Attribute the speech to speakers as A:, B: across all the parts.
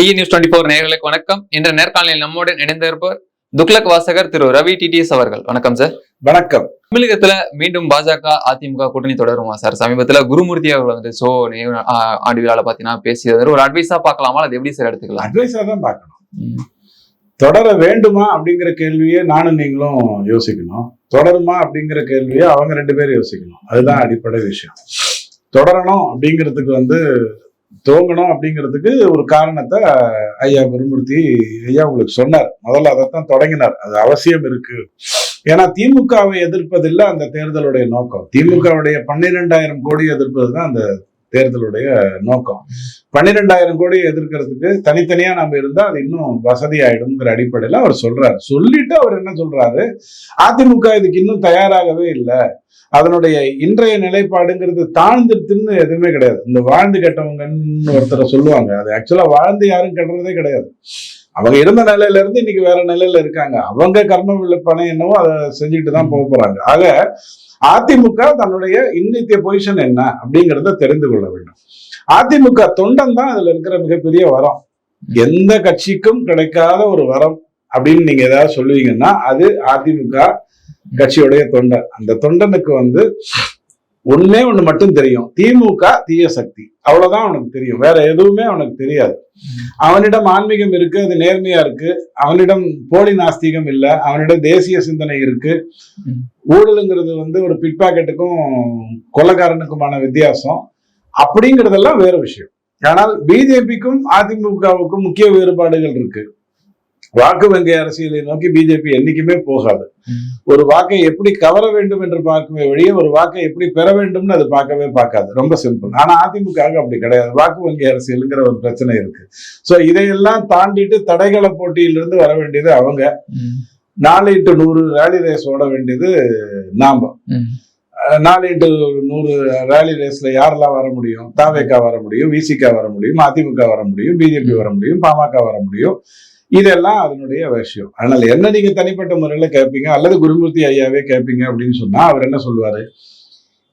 A: D news twenty four நேயர்களுக்கு வணக்கம். இன்று நேர்காணலில் நம்முடன் இணைந்திருப்பவர் துக்ளக் வாசகர் திரு ரவி டிடிஎஸ் அவர்கள். வணக்கம் சார்.
B: வணக்கம்.
A: தமிழகத்துல மீண்டும் பாஜக அதிமுக கூட்டணி தொடருமா சார்? சமீபத்துல குருமூர்த்தி அவர்கள் வந்துட்டு சோ ஆண்டு விழால பாத்தீங்கன்னா பேசியது. ஒரு அட்வைஸா பார்க்கலாமா? அது எப்படி சார் எடுத்துக்கலாம்?
B: அட்வைஸா தான் பார்க்கணும். தொடர வேண்டுமா அப்படிங்கிற கேள்வியை நானும் நீங்களும் யோசிக்கணும். தொடருமா அப்படிங்கிற கேள்வியை அவங்க ரெண்டு பேரும் யோசிக்கணும். அதுதான் அடிப்படை விஷயம். தொடரணும் அப்படிங்கிறதுக்கு வந்து துவங்கணும் அப்படிங்கிறதுக்கு ஒரு காரணத்தை ஐயா குருமூர்த்தி ஐயா உங்களுக்கு சொன்னார். முதல்ல அதைத்தான் தொடங்கினார். அது அவசியம் இருக்கு. ஏன்னா திமுகவை எதிர்ப்பதில்லை அந்த தேர்தலுடைய நோக்கம். திமுகவுடைய பன்னிரெண்டாயிரம் கோடி எதிர்ப்பது தான் அந்த தேர்தலுடைய நோக்கம். பன்னிரெண்டாயிரம் கோடி எதிர்க்கிறதுக்கு தனித்தனியா நம்ம இருந்தா அது இன்னும் வசதி ஆயிடும்ங்கிற அடிப்படையில அவர் சொல்றாரு. சொல்லிட்டு அவர் என்ன சொல்றாரு? அதிமுக இதுக்கு இன்னும் தயாராகவே இல்லை. அதனுடைய இன்றைய நிலைப்பாடுங்கிறது தாழ்ந்துருத்துன்னு எதுவுமே கிடையாது. இந்த வாழ்ந்து கெட்டவங்கன்னு ஒருத்தரை சொல்லுவாங்க. அது ஆக்சுவலா வாழ்ந்து யாரும் கெடுறதே கிடையாது. அவங்க இருந்த நிலையில இருந்து இன்னைக்கு வேற நிலையில இருக்காங்க. அவங்க கர்ம விளைப்பனை என்னவோ அதை செஞ்சுட்டு தான் போக போறாங்க. ஆக அதிமுக தன்னுடைய இன்னித்திய பொசிஷன் என்ன அப்படிங்கிறத தெரிந்து கொள்ள வேண்டும். அதிமுக தொண்டன் தான் அதுல இருக்கிற மிகப்பெரிய வரம். எந்த கட்சிக்கும் கிடைக்காத ஒரு வரம் அப்படின்னு நீங்க ஏதாவது சொல்லுவீங்கன்னா அது அதிமுக கட்சியுடைய தொண்டன். அந்த தொண்டனுக்கு வந்து ஒண்ணே ஒண்ணு மட்டும் தெரியும். திமுக தீய சக்தி. அவ்வளவுதான் அவனுக்கு தெரியும். வேற எதுவுமே அவனுக்கு தெரியாது. அவனிடம் ஆன்மீகம் இருக்கு அது நேர்மையா இருக்கு. அவனிடம் போலி நாஸ்திகம் இல்ல. அவனிடம் தேசிய சிந்தனை இருக்கு. ஊழலுங்கிறது வந்து ஒரு பிட்பாக்கெட்டுக்கும் பாக்கெட்டுக்கும் வித்தியாசம். அப்படிங்கிறதெல்லாம் வேற விஷயம். ஆனால் பிஜேபிக்கும் அதிமுகவுக்கும் முக்கிய வேறுபாடுகள் இருக்கு. வாக்கு வங்கி அரசியலை நோக்கி பிஜேபி என்னைக்குமே போகாது. ஒரு வாக்கை எப்படி கவர வேண்டும் என்று பார்க்கவே வழியே ஒரு வாக்கை எப்படி பெற வேண்டும்னு அது பார்க்கவே பார்க்காது. ரொம்ப சிம்பிள் ஆனா அதிமுக அப்படி கிடையாது. வாக்கு வங்கி அரசியலுங்கிற ஒரு பிரச்சனை இருக்கு. சோ இதையெல்லாம் தாண்டிட்டு தடைகள போட்டியிலிருந்து வர வேண்டியது அவங்க. நாலு இட்டு நூறு ரேலி ரேஸ் ஓட வேண்டியது நாம. நாலு இன்ட்டு நூறு ரேலி ரேஸ்ல யாரெல்லாம் வர முடியும்? தாவேக்கா வர முடியும் விசிகா வர முடியும் அதிமுக வர முடியும் பிஜேபி வர முடியும் பாமக வர முடியும். இதெல்லாம் அதனுடைய விஷயம். அதனால என்ன நீங்க தனிப்பட்ட முறையில கேட்பீங்க அல்லது குருமூர்த்தி ஐயாவே கேட்பீங்க அப்படின்னு சொன்னா அவர் என்ன சொல்லுவாரு?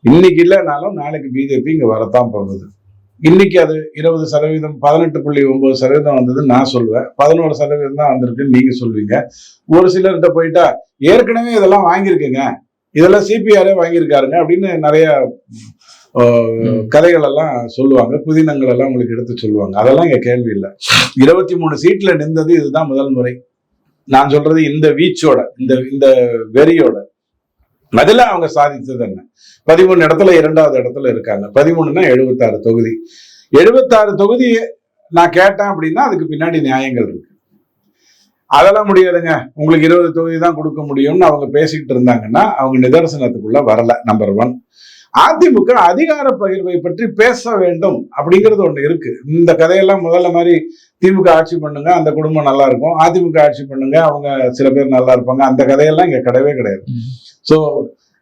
B: இன்னைக்கு இல்லைனாலும் நாளைக்கு பிஜேபி இங்க வரத்தான் போகுது. இன்னைக்கு அது இருபது சதவீதம் பதினெட்டு புள்ளி ஒன்பது சதவீதம் வந்ததுன்னு நான் சொல்லுவேன். பதினோரு சதவீதம் தான் வந்திருக்குன்னு நீங்க சொல்லுவீங்க. ஒரு சிலர்கிட்ட போயிட்டா ஏற்கனவே இதெல்லாம் வாங்கியிருக்குங்க. இதெல்லாம் சிபிஆரே வாங்கியிருக்காருங்க அப்படின்னு நிறைய கதைகள் எல்லாம் சொல்லுவாங்க புதினங்கள் எல்லாம் உங்களுக்கு எடுத்து சொல்லுவாங்க. அதெல்லாம் இங்க கேள்வி இல்லை. இருபத்தி மூணு சீட்ல நின்றது இதுதான் முதல் முறை. நான் சொல்றது இந்த வீச்சோட இந்த இந்த வெறியோட. அதுல அவங்க சாதித்தது என்ன? பதிமூணு இடத்துல இரண்டாவது இடத்துல இருக்காங்க. பதிமூணுனா எழுபத்தாறு தொகுதி. எழுபத்தாறு தொகுதி நான் கேட்டேன் அப்படின்னா அதுக்கு பின்னாடி நியாயங்கள் இருக்கு. அதெல்லாம் முடியாதுங்க. உங்களுக்கு இருபது தொகுதி தான் கொடுக்க முடியும்னு அவங்க பேசிக்கிட்டு இருந்தாங்கன்னா அவங்க நிதர்சனத்துக்குள்ள வரல நம்பர் ஒன் அதிமுக அதிகார பகிர்வை பற்றி பேச வேண்டும் அப்படிங்கிறது ஒண்ணு இருக்கு. இந்த கதையெல்லாம் முதல்ல மாதிரி திமுக ஆட்சி பண்ணுங்க அந்த குடும்பம் நல்லா இருக்கும். அதிமுக ஆட்சி பண்ணுங்க அவங்க சில பேர் நல்லா இருப்பாங்க. அந்த கதையெல்லாம் இங்க கிடையவே கிடையாது. சோ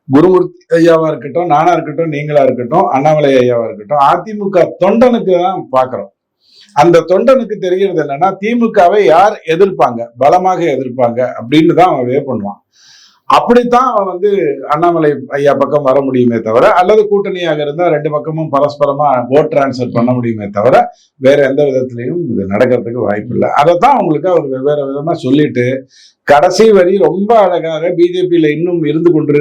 B: குருமூர்த்தி ஐயாவா இருக்கட்டும் நானா இருக்கட்டும் நீங்களா இருக்கட்டும் அண்ணாமலை ஐயாவா இருக்கட்டும் அதிமுக தொண்டனுக்கு தான் பாக்குறோம். அந்த தொண்டனுக்கு தெரியறது என்னன்னா திமுகவை யார் எதிர்ப்பாங்க? பலமாக எதிர்ப்பாங்க அப்படின்னு தான் அவன் வே பண்ணுவான். அப்படித்தான் அவன் வந்து அண்ணாமலை ஐயா பக்கம் வர முடியுமே தவிர அல்லது கூட்டணியாக இருந்தால் ரெண்டு பக்கமும் பரஸ்பரமா ஓட் டிரான்ஸ்ஃபர் பண்ண முடியுமே தவிர வேற எந்த விதத்திலையும் இது நடக்கிறதுக்கு வாய்ப்பு இல்லை. அதைத்தான் அவங்களுக்கு அவர் வெவ்வேறு விதமா சொல்லிட்டு கடைசி வரி ரொம்ப அழகாக பிஜேபியில இன்னும் இருந்து கொண்டு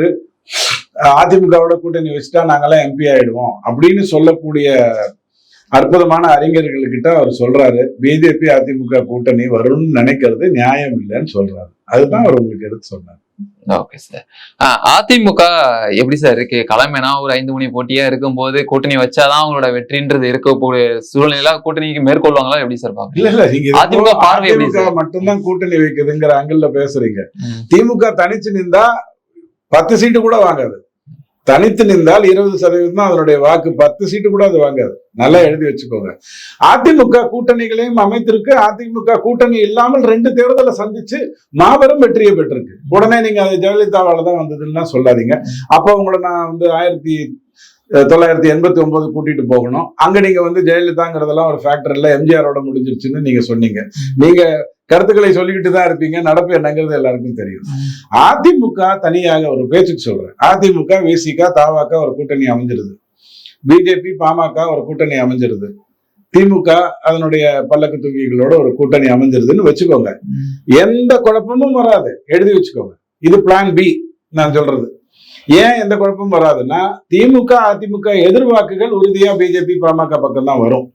B: அதிமுகவோட கூட்டணி வச்சுட்டா நாங்கெல்லாம் எம்பி ஆயிடுவோம் அப்படின்னு சொல்லக்கூடிய அற்புதமான அறிஞர்கள்கிட்ட அவர் சொல்றாரு. பிஜேபி அதிமுக கூட்டணி வரும்னு நினைக்கிறது நியாயம் இல்லைன்னு சொல்றாரு. அதுதான் அவர் உங்களுக்கு எடுத்து சொன்னார்.
A: ஓகே சார் அதிமுக எப்படி சார் இருக்கு? கிளம்பினா ஒரு ஐந்து மணி போட்டியா இருக்கும்போது கூட்டணி வச்சாதான் அவங்களோட வெற்றின்றது இருக்கக்கூடிய சூழ்நிலையில கூட்டணிக்கு மேற்கொள்வாங்களா? எப்படி சார்
B: இல்ல
A: பாக்குறீங்க?
B: இல்ல நீங்க
A: அதிமுக பார்வை எப்படி சார்?
B: மட்டும்தான் கூட்டணி வைக்குதுங்கிற ஆங்கிள் பேசுறீங்க. திமுக தனிச்சு நின்றா பத்து சீட்டு கூட வாங்காது. தனித்து நின்றால் இருபது சதவீதம் தான் அதனுடைய வாக்கு பத்து சீட்டு கூட அது வாங்காது. நல்லா எழுதி வச்சுக்கோங்க. அதிமுக கூட்டணிகளையும் அமைத்திருக்கு. அதிமுக கூட்டணி இல்லாமல் ரெண்டு தேர்தலை சந்திச்சு மாபெரும் வெற்றியை பெற்றிருக்கு. உடனே நீங்க அது ஜெயலலிதாவால தான் வந்ததுன்னா சொல்லாதீங்க. அப்போ உங்களை நான் வந்து ஆயிரத்தி தொள்ளாயிரத்தி எண்பத்தி ஒன்பது கூட்டிட்டு போகணும். அங்க நீங்க வந்து ஜெயலலிதாங்கிறதெல்லாம் ஒரு ஃபேக்டர் இல்ல. எம்ஜிஆரோட முடிஞ்சிருச்சுன்னு நீங்க சொன்னீங்க. நீங்க கருத்துக்களை சொல்லிக்கிட்டு தான் இருப்பீங்க. நடப்பு என்னங்கிறது எல்லாருக்கும் தெரியும். அதிமுக தனியாக ஒரு பேச்சுக்கு சொல்றேன். அதிமுக விசிக தாவாக ஒரு கூட்டணி அமைஞ்சிருது. பிஜேபி பாமக ஒரு கூட்டணி அமைஞ்சிருது. திமுக அதனுடைய பல்லக்கு தூக்கிகளோட ஒரு கூட்டணி அமைஞ்சிருதுன்னு வச்சுக்கோங்க. எந்த குழப்பமும் வராது. எழுதி வச்சுக்கோங்க. இது பிளான் பி நான் சொல்றது. ஏன் எந்த குழப்பமும் வராதுன்னா திமுக அதிமுக எதிர்வாக்குகள் உறுதியா பிஜேபி பாமக பக்கம் தான் வரும்.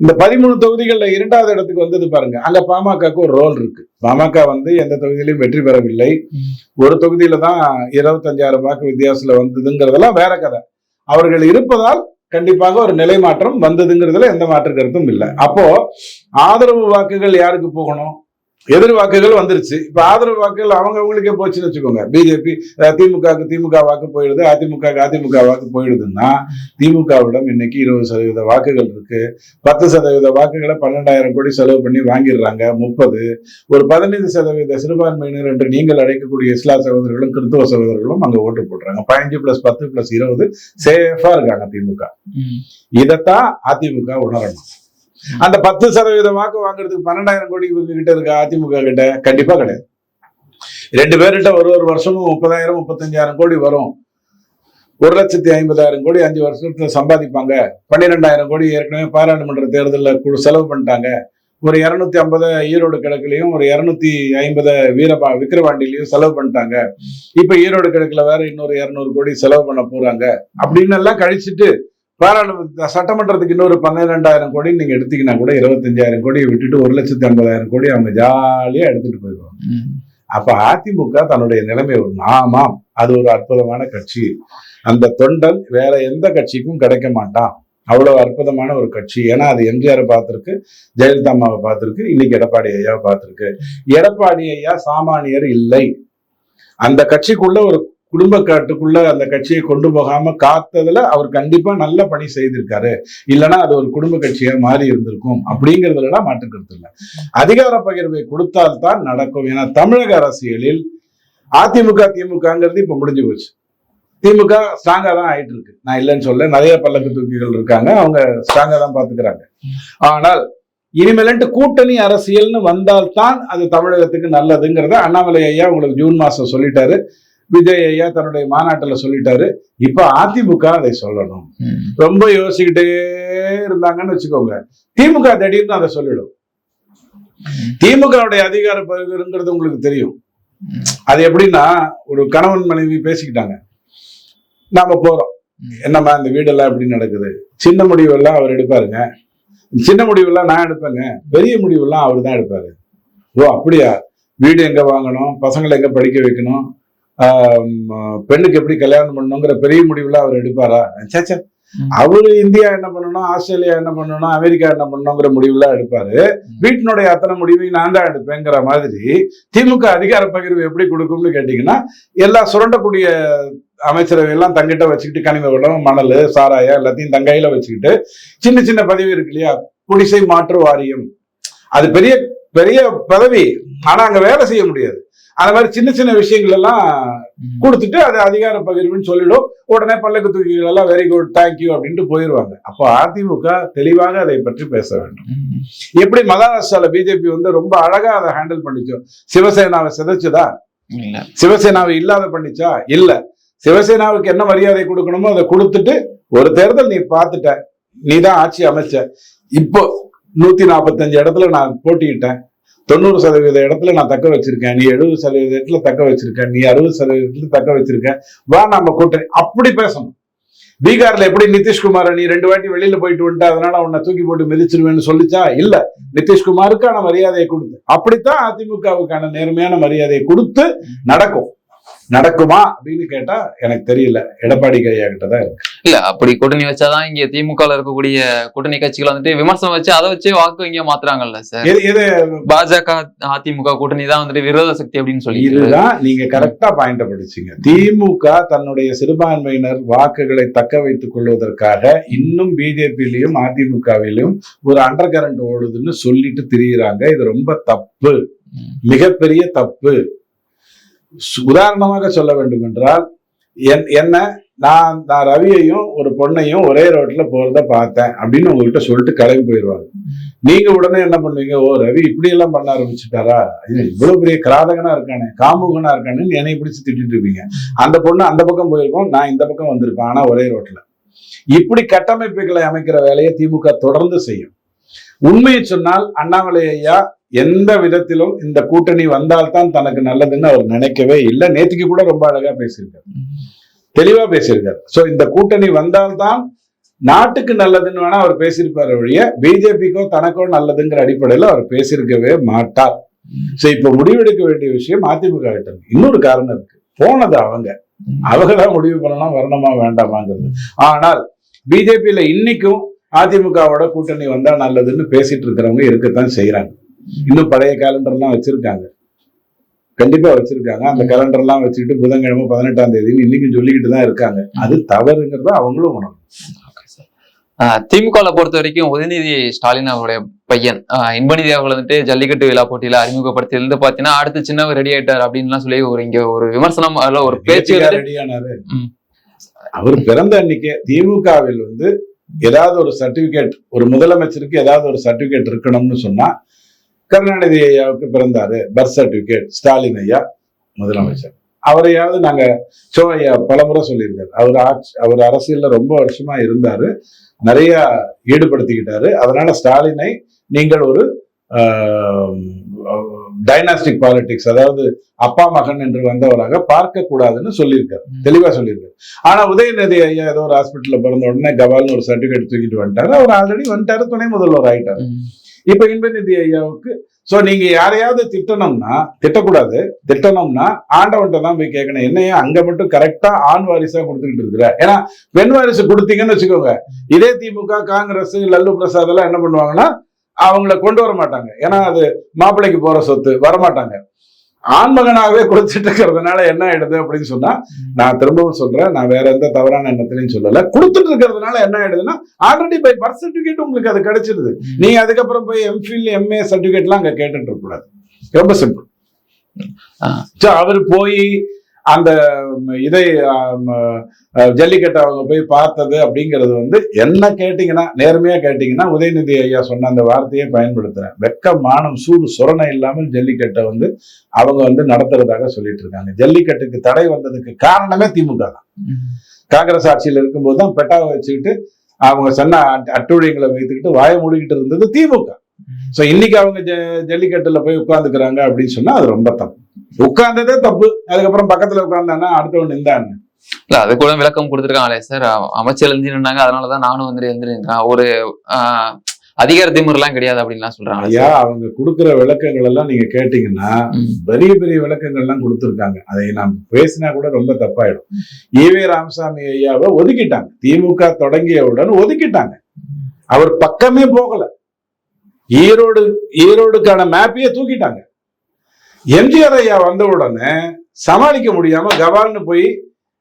B: இந்த பதிமூணு தொகுதிகள்ல இரண்டாவது இடத்துக்கு வந்தது பாருங்க. அங்க பாமகக்கு ஒரு ரோல் இருக்கு. பாமக வந்து எந்த தொகுதியிலும் வெற்றி பெறவில்லை. ஒரு தொகுதியில தான் இருபத்தஞ்சாயிரம் வாக்கு வித்தியாசத்துல வந்ததுங்கிறதெல்லாம் வேற கதை. அவர்கள் இருப்பதால் கண்டிப்பாக ஒரு நிலை மாற்றம் வந்ததுங்கிறதுல எந்த மாற்று கருத்தும் இல்லை. அப்போ ஆதரவு வாக்குகள் யாருக்கு போகணும்? எதிர் வாக்குகள் வந்துருச்சு. இப்ப ஆதரவு வாக்குகள் அவங்க அவங்களுக்கே போச்சுன்னு வச்சுக்கோங்க. பிஜேபி திமுகவுக்கு திமுக வாக்கு போயிடுது. அதிமுக அதிமுக வாக்கு போயிடுதுன்னா திமுகவிடம் இன்னைக்கு இருபது சதவீத வாக்குகள் இருக்கு. பத்து சதவீத வாக்குகளை பன்னெண்டாயிரம் கோடி செலவு பண்ணி வாங்கிடுறாங்க. முப்பது ஒரு பதினைந்து சதவீத சிறுபான்மையினர் என்று நீங்கள் அழைக்கக்கூடிய இஸ்லா சகோதரர்களும் கிறிஸ்துவ சகோதரர்களும் அங்க ஓட்டு போடுறாங்க. பதினஞ்சு பிளஸ் பத்து பிளஸ் இருபது சேஃபா இருக்காங்க திமுக. இதைத்தான் அதிமுக உணரணும். அந்த பத்து சதவீத வாக்கு வாங்குறதுக்கு பன்னெண்டாயிரம் கோடி இவங்க கிட்ட இருக்க? அதிமுக கிட்ட? கண்டிப்பா கிடையாது. ரெண்டு பேர்கிட்ட ஒரு ஒரு வருஷமும் முப்பதாயிரம் முப்பத்தஞ்சாயிரம் கோடி வரும். ஒரு லட்சத்தி ஐம்பதாயிரம் கோடி அஞ்சு வருஷத்துல சம்பாதிப்பாங்க. பன்னிரெண்டாயிரம் கோடி ஏற்கனவே பாராளுமன்ற தேர்தலில் குழு செலவு பண்ணிட்டாங்க. ஒரு இரநூத்தி ஐம்பது ஈரோடு கிழக்குலையும் ஒரு இரநூத்தி ஐம்பது வீரபா விக்கிரவாண்டிலையும் செலவு பண்ணிட்டாங்க. இப்ப ஈரோடு கிழக்குல வேற இன்னொரு இரநூறு கோடி செலவு பண்ண போறாங்க. அப்படின்னு எல்லாம் கழிச்சிட்டு பாராளுமன்ற சட்டமன்றத்துக்கு இன்னொரு பன்னிரெண்டாயிரம் கோடி நீங்க எடுத்தீங்கன்னா கூட இருபத்தஞ்சாயிரம் கோடியை விட்டுட்டு ஒரு லட்சத்தி ஐம்பதாயிரம் கோடி அவங்க ஜாலியா எடுத்துட்டு போயிடுவாங்க. அப்ப அதிமுக தன்னுடைய நிலைமை ஒரு ஆமாம் அது ஒரு அற்புதமான கட்சி. அந்த தொண்டன் வேற எந்த கட்சிக்கும் கிடைக்க மாட்டான். அவ்வளவு அற்புதமான ஒரு கட்சி. ஏன்னா அது எம்ஜிஆர் பார்த்திருக்கு ஜெயலலிதா அம்மாவை பார்த்திருக்கு இன்னைக்கு எடப்பாடி ஐயாவை பார்த்திருக்கு. எடப்பாடி ஐயா சாமானியர் இல்லை. அந்த கட்சிக்குள்ள ஒரு குடும்ப காட்டுக்குள்ள அந்த கட்சியை கொண்டு போகாம காத்ததுல அவர் கண்டிப்பா நல்ல பணி செய்திருக்காரு. இல்லைன்னா அது ஒரு குடும்ப கட்சியா மாறி இருந்திருக்கும் அப்படிங்கிறதுலாம் மாற்று இல்லை. அதிகார பகிர்வை கொடுத்தால்தான் நடக்கும். ஏன்னா தமிழக அரசியலில் அதிமுக திமுகங்கிறது இப்ப முடிஞ்சு போச்சு. திமுக ஸ்ட்ராங்கா தான் ஆயிட்டு இருக்கு நான் இல்லைன்னு சொல்ல நிறைய பல்லக்கு தூக்கிகள் இருக்காங்க. அவங்க ஸ்ட்ராங்கா தான் பாத்துக்கிறாங்க. ஆனால் இனிமேலன்ட்டு கூட்டணி அரசியல்னு வந்தால்தான் அது தமிழகத்துக்கு நல்லதுங்கிறத அண்ணாமலை ஐயா உங்களுக்கு ஜூன் மாசம் சொல்லிட்டாரு. விஜய் ஐயா தன்னுடைய மாநாட்டுல சொல்லிட்டாரு. இப்ப அதிமுக அதை சொல்லணும். ரொம்ப யோசிச்சுக்கிட்டே இருந்தாங்கன்னு வச்சுக்கோங்க. திமுக திடீர்னு அதை சொல்லிடும். திமுகவுடைய அதிகார பகிர்வுங்கிறது உங்களுக்கு தெரியும். அது எப்படின்னா ஒரு கணவன் மனைவி பேசிக்கிட்டாங்க. நாம போறோம். என்னம்மா இந்த வீடெல்லாம் எப்படி நடக்குது? சின்ன முடிவெல்லாம் அவர் எடுப்பாருங்க. சின்ன முடிவெல்லாம் நான் எடுப்பேங்க. பெரிய முடிவெல்லாம் அவர் தான் எடுப்பாரு. ஓ அப்படியா? வீடு எங்க வாங்கணும்? பசங்களை எங்க படிக்க வைக்கணும்? பெண்ணுக்கு எப்படி கல்யாணம் பண்ணணுங்கிற பெரிய முடிவுலாம் அவர் எடுப்பாரா? சேச்சே. அவரு இந்தியா என்ன பண்ணணும் ஆஸ்திரேலியா என்ன பண்ணணும் அமெரிக்கா என்ன பண்ணணுங்கிற முடிவுலாம் எடுப்பாரு. வீட்டினுடைய அத்தனை முடிவையும் நான் தான் எடுப்பேங்கிற மாதிரி திமுக அதிகார பகிர்வு எப்படி கொடுக்கும்னு கேட்டீங்கன்னா எல்லா சுரண்டக்கூடிய அமைச்சரவை எல்லாம் தங்கிட்ட வச்சுக்கிட்டு கனிம வளம் மணல் சாராயம் எல்லாத்தையும் தங்கையில வச்சுக்கிட்டு சின்ன சின்ன பதவி இருக்கு இல்லையா? குடிசை மாற்று வாரியம். அது பெரிய பெரிய பதவி. ஆனா அங்க வேலை செய்ய முடியாது. அந்த மாதிரி சின்ன சின்ன விஷயங்கள் எல்லாம். கொடுத்துட்டு அது அதிகார பகிர்வுன்னு சொல்லிடும். உடனே பல்லக்கு தூக்கிகள் எல்லாம் வெரி குட் தேங்க்யூ அப்படின்ட்டு போயிடுவாங்க அப்போ அதிமுக தெளிவாக அதை பற்றி பேச வேண்டும். எப்படி மகாராஷ்டிரால பிஜேபி வந்து ரொம்ப அழகா அதை ஹேண்டில் பண்ணிச்சோ? சிவசேனாவை சிதைச்சுதா? சிவசேனாவை இல்லாத பண்ணிச்சா? இல்ல. சிவசேனாவுக்கு என்ன மரியாதை கொடுக்கணுமோ அதை கொடுத்துட்டு ஒரு தேர்தல் நீ பார்த்துட்ட. நீ தான் ஆட்சி அமைச்ச. இப்போ நூத்தி நாற்பத்தஞ்சு இடத்துல நான் போட்டியிட்டேன். தொண்ணூறு சதவீத இடத்துல நான் தக்க வச்சிருக்கேன். நீ எழுபது சதவீத இடத்துல தக்க வச்சிருக்கேன். நீ அறுபது சதவீதத்துல தக்க வச்சிருக்கேன். வா நம்ம கூட்டணி. அப்படி பேசணும். பீகார்ல எப்படி நிதிஷ்குமார் நீ ரெண்டு வாட்டி வெளியில போயிட்டு வந்துட்ட அதனால உன்னை தூக்கி போட்டு மிதிச்சிருவேன்னு சொல்லிச்சா? இல்ல. நிதிஷ்குமாருக்கான மரியாதையை கொடுத்து அப்படித்தான் அதிமுகவுக்கான நேர்மையான மரியாதையை கொடுத்து நடக்கும். நடக்குமா அப்படின்னு கேட்டா எனக்கு தெரியல. எடப்பாடி கையா கிட்ட தான் இருக்கு.
A: இல்ல அப்படி கூட்டணி வச்சாதான் இங்க திமுகல இருக்கக்கூடிய கூட்டணி கட்சிகள் வந்துட்டு விமர்சனம் வச்சு அதை வச்சு வாக்கு இங்க மாத்துறாங்கல்ல சார்?
B: எது
A: பாஜக அதிமுக கூட்டணி தான் வந்துட்டு விரோத சக்தி அப்படின்னு சொல்லி
B: இதுதான் நீங்க கரெக்டா பாயிண்ட படிச்சீங்க. திமுக தன்னுடைய சிறுபான்மையினர் வாக்குகளை தக்க வைத்துக் கொள்வதற்காக இன்னும் பிஜேபியிலையும் அதிமுகவிலும் ஒரு அண்டர் கரண்ட் ஓடுதுன்னு சொல்லிட்டு திரியிறாங்க. இது ரொம்ப தப்பு. மிகப்பெரிய தப்பு. உதாரணமாக சொல்ல வேண்டும் என்றால் என்- என்ன நான் நான் ரவியையும் ஒரு பொண்ணையும் ஒரே ரோட்ல போறத பார்த்தேன் அப்படின்னு உங்ககிட்ட சொல்லிட்டு கிளம்பி போயிடுவாங்க. நீங்க உடனே என்ன பண்ணுவீங்க? ஓ ரவி இப்படி எல்லாம் பண்ண ஆரம்பிச்சுட்டாரா? இவ்வளவு பெரிய கிராதகனா இருக்கானே காமுகனா இருக்கானுன்னு என்னை பிடிச்சு திட்டிட்டு இருப்பீங்க. அந்த பொண்ணு அந்த பக்கம் போயிருக்கோம் நான் இந்த பக்கம் வந்திருக்கேன் ஆனா ஒரே ரோட்ல. இப்படி கட்டமைப்புகளை அமைக்கிற வேலையை திமுக தொடர்ந்து செய்யும். உண்மையை சொன்னால் அண்ணாமலை ஐயா எந்த விதத்திலும் இந்த கூட்டணி வந்தால்தான் தனக்கு நல்லதுன்னு அவர் நினைக்கவே இல்லை. நேற்றுக்கு கூட ரொம்ப அழகா பேசியிருக்காரு. தெளிவா பேசியிருக்காரு. சோ இந்த கூட்டணி வந்தால்தான் நாட்டுக்கு நல்லதுன்னு வேணா அவர் பேசியிருப்பார் ஒழிய பிஜேபிக்கோ தனக்கோ நல்லதுங்கிற அடிப்படையில் அவர் பேசியிருக்கவே மாட்டார். சோ இப்ப முடிவெடுக்க வேண்டிய விஷயம் அதிமுக கிட்ட இன்னொரு காரணம் இருக்கு. போனது அவங்க. அவங்க தான் முடிவு பண்ணலாம் வரணுமா வேண்டாமாங்கிறது. ஆனால் பிஜேபியில இன்னைக்கும் அதிமுகவோட கூட்டணி வந்தா நல்லதுன்னு பேசிட்டு இருக்கிறவங்க இருக்கத்தான் செய்யறாங்க இன்னும் பழைய கேலண்டர்லாம் வச்சிருக்காங்க. கண்டிப்பா வச்சிருக்காங்க. அந்த கேலண்டர்லாம் வச்சுக்கிட்டு புதன்கிழமை பதினெட்டாம் தேதி இன்னைக்கும் சொல்லிக்கிட்டு தான் இருக்காங்க. அது தவறுங்கிறத அவங்களும் உணரும்
A: திமுகவை பொறுத்த வரைக்கும் உதயநிதி ஸ்டாலின் அவருடைய பையன். இன்பநிதி அவர்கள் வந்துட்டு ஜல்லிக்கட்டு விழா போட்டியில அறிமுகப்படுத்தியிலிருந்து பாத்தீங்கன்னா அடுத்து சின்னவர் ரெடி ஆயிட்டார் அப்படின்லாம் சொல்லி ஒரு இங்க ஒரு விமர்சனம் அதுல ஒரு பேச்சு
B: ரெடியானாரு. அவர் பிறந்த அன்னைக்கே திமுகவில் வந்து ஏதாவது ஒரு சர்டிபிகேட் ஒரு முதலமைச்சருக்கு ஏதாவது ஒரு சர்டிபிகேட் இருக்கணும்னு சொன்னா கருணாநிதி ஐயாவுக்கு பிறந்தாரு பர்த் சர்டிபிகேட் ஸ்டாலின் ஐயா முதலமைச்சர். அவரையாவது நாங்க சோ ஐயா பலமுறை சொல்லியிருக்காரு. அவர் ஆட்சி அவர் அரசியல்ல ரொம்ப வருஷமா இருந்தாரு. நிறைய ஈடுபடுத்திக்கிட்டாரு. அதனால ஸ்டாலினை நீங்கள் ஒரு டைனாஸ்டிக் பாலிடிக்ஸ் அதாவது அப்பா மகன் என்று வந்தவராக பார்க்க கூடாதுன்னு சொல்லியிருக்காரு தெளிவா சொல்லியிருக்காரு. ஆனா உதயநிதி ஐயா ஏதோ ஒரு ஹாஸ்பிட்டல்ல பிறந்த உடனே கவால்னு ஒரு சர்டிபிகேட் தூக்கிட்டு வந்துட்டாரு. அவர் ஆல்ரெடி வந்துட்டாரு. துணை முதல்வர் ஆயிட்டாரு. இப்ப இன்பநிதி ஐயாவுக்கு சோ நீங்க யாரையாவது திட்டணும்னா திட்டக்கூடாது திட்டணும்னா ஆண்டவன்ட்ட தான் போய் கேட்கணும். என்னையா அங்க மட்டும் கரெக்டா ஆண் வாரிசா கொடுத்துக்கிட்டு இருக்கிற. ஏன்னா பெண் வாரிசு கொடுத்தீங்கன்னு வச்சுக்கோங்க. இதே திமுக காங்கிரஸ் லல்லு பிரசாத் எல்லாம் என்ன பண்ணுவாங்கன்னா அவங்கள கொண்டு வர மாட்டாங்க. ஏன்னா அது மாப்பிள்ளைக்கு போற சொத்து வரமாட்டாங்க. ஆண்மகனாகவே கொடுத்துட்டு இருக்கிறதுனால என்ன ஆயிடுது அப்படின்னு சொன்னா நான் திரும்பவும் சொல்றேன் நான் வேற எந்த தவறான எண்ணத்திலையும் சொல்லல. கொடுத்துட்டு இருக்கிறதுனால என்ன ஆயிடுதுன்னா ஆல்ரெடி பை பர்த் சர்டிபிகேட் உங்களுக்கு அது கிடைச்சிருது. நீங்க அதுக்கப்புறம் போய் எம்ஃபில் எம்ஏ சர்டிபிகேட்லாம் அங்க கேட்டுட்டு இருக்க கூடாது ரொம்ப சிம்பிள் அவர் போய் அந்த இதை ஜல்லிக்கட்டை அவங்க போய் பார்த்தது அப்படிங்கிறது வந்து என்ன கேட்டீங்கன்னா நேர்மையா கேட்டீங்கன்னா உதயநிதி ஐயா சொன்ன அந்த வார்த்தையை பயன்படுத்துறேன். வெக்க மானம் சூடு சுரணை இல்லாமல் ஜல்லிக்கட்டை வந்து அவங்க வந்து நடத்துறதாக சொல்லிட்டு இருக்காங்க ஜல்லிக்கட்டுக்கு தடை வந்ததுக்கு காரணமே திமுக தான். காங்கிரஸ் ஆட்சியில் இருக்கும்போது தான் பெட்டாவை வச்சுக்கிட்டு அவங்க சொன்ன அட்- அட்டுழியங்களை வைத்துக்கிட்டு வாய மூடிக்கிட்டு இருந்தது திமுக. சோ இன்னைக்கு அவங்க ஜ- ஜல்லிக்கட்டுல போய் உட்கார்ந்துக்கிறாங்க அப்படின்னு சொன்னா அது ரொம்ப தப்பு. உட்கார்ந்ததே தப்பு. அதுக்கப்புறம் பக்கத்துல உட்கார்ந்தானா அடுத்தவன் நின்றான்னு.
A: இல்ல அது கூட விளக்கம் கொடுத்துருக்காங்களே சார்? அமைச்சர் எழுந்து நின்னாங்க அதனாலதான் நானும் வந்து எழுந்து நின்றேன் ஒரு அதிகார திமிரெல்லாம் கிடையாது அப்படின்லாம் சொல்றாங்க
B: ஐயா அவங்க கொடுக்கிற விளக்கங்கள் எல்லாம் நீங்க கேட்டீங்கன்னா. பெரிய பெரிய விளக்கங்கள்லாம் கொடுத்துருக்காங்க. அதை நாம் பேசினா கூட ரொம்ப தப்பாயிடும். ஈவே ராமசாமி ஐயாவை ஒதுக்கிட்டாங்க. திமுக தொடங்கியவுடன் ஒதுக்கிட்டாங்க. அவர் பக்கமே போகல. ஈரோடு ஈரோடுக்கான மேப்பையே தூக்கிட்டாங்க. எம்ஜிஆர் ஐயா வந்த உடனே சமாளிக்க முடியாம கவால்னு போய்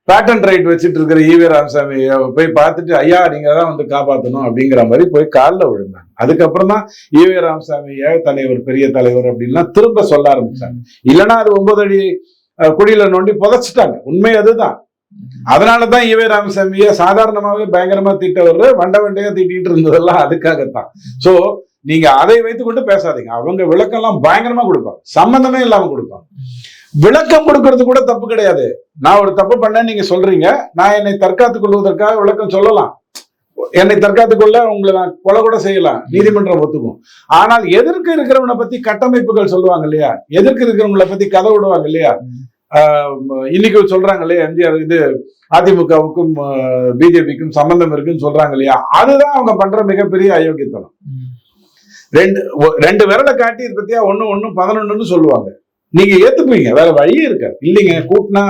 B: பேட்டன் ரைட் வச்சுட்டு இருக்கிற ஈவே ராமசாமி போய் பார்த்துட்டு ஐயா நீங்க தான் வந்து காப்பாத்தணும் அப்படிங்கிற மாதிரி போய் காலில் விழுந்தாங்க. அதுக்கப்புறம் தான் ஈவே ராமசாமி ஏ தலைவர் பெரிய தலைவர் அப்படின்லாம் திரும்ப சொல்ல ஆரம்பிச்சாங்க. இல்லைன்னா அது ஒன்பது அடி குடியில நோண்டி புதைச்சிட்டாங்க. உண்மை அதுதான். அதனாலதான் ஈவே ராமசாமியை சாதாரணமாவே பயங்கரமா திட்டவர் வண்ட வண்டையா திட்டிட்டு இருந்ததெல்லாம் அதுக்காகத்தான். சோ நீங்க அதை வைத்துக்கொண்டு பேசாதீங்க. அவங்க விளக்கம்லாம் பயங்கரமா கொடுப்பாங்க. சம்பந்தமே இல்லாம கொடுப்பாங்க. விளக்கம் கொடுக்கறது கூட தப்பு கிடையாது. நான் ஒரு தப்பு பண்ணேன்னு நீங்க சொல்றீங்க. நான் என்னை தற்காத்துக் கொள்வதற்காக விளக்கம் சொல்லலாம். என்னை தற்காத்துக் கொள்ள உங்களை நான் கொலை கூட செய்யலாம். நீதிமன்றம் ஒத்துக்கும். ஆனால் எதிர்க்கு இருக்கிறவனை பத்தி கட்டமைப்புகள் சொல்லுவாங்க இல்லையா? எதிர்க்கு இருக்கிறவங்களை பத்தி கதை விடுவாங்க இல்லையா? ஆஹ் இன்னைக்கு சொல்றாங்க இல்லையா? எம்ஜிஆர் இது அதிமுகவுக்கும் பிஜேபிக்கும் சம்பந்தம் இருக்குன்னு சொல்றாங்க இல்லையா? அதுதான் அவங்க பண்ற மிகப்பெரிய அயோக்கியத்தனம். ரெண்டு ரெண்டு விரலை காட்டி இது பத்தியா? ஒண்ணு ஒண்ணு பதினொன்னுன்னு சொல்லுவாங்க. நீங்க ஏத்துக்குவீங்க வேற வழியே இருக்காது. இல்லைங்க கூட்டினா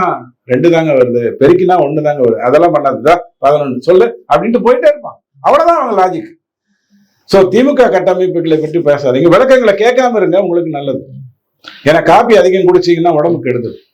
B: ரெண்டு தாங்க வருது. பெருக்கினா ஒண்ணு தாங்க வருது. அதெல்லாம் பண்ணாதுதான் பதினொன்னு சொல்லு அப்படின்ட்டு போயிட்டே இருப்பான். அவ்வளவுதான் அவங்க லாஜிக் சோ திமுக கட்டமைப்புகளை பற்றி பேசாதீங்க. விளக்கங்களை கேட்காம இருங்க. உங்களுக்கு நல்லது. ஏன்னா காப்பி அதிகம் குடிச்சீங்கன்னா உடம்புக்கு கெடுது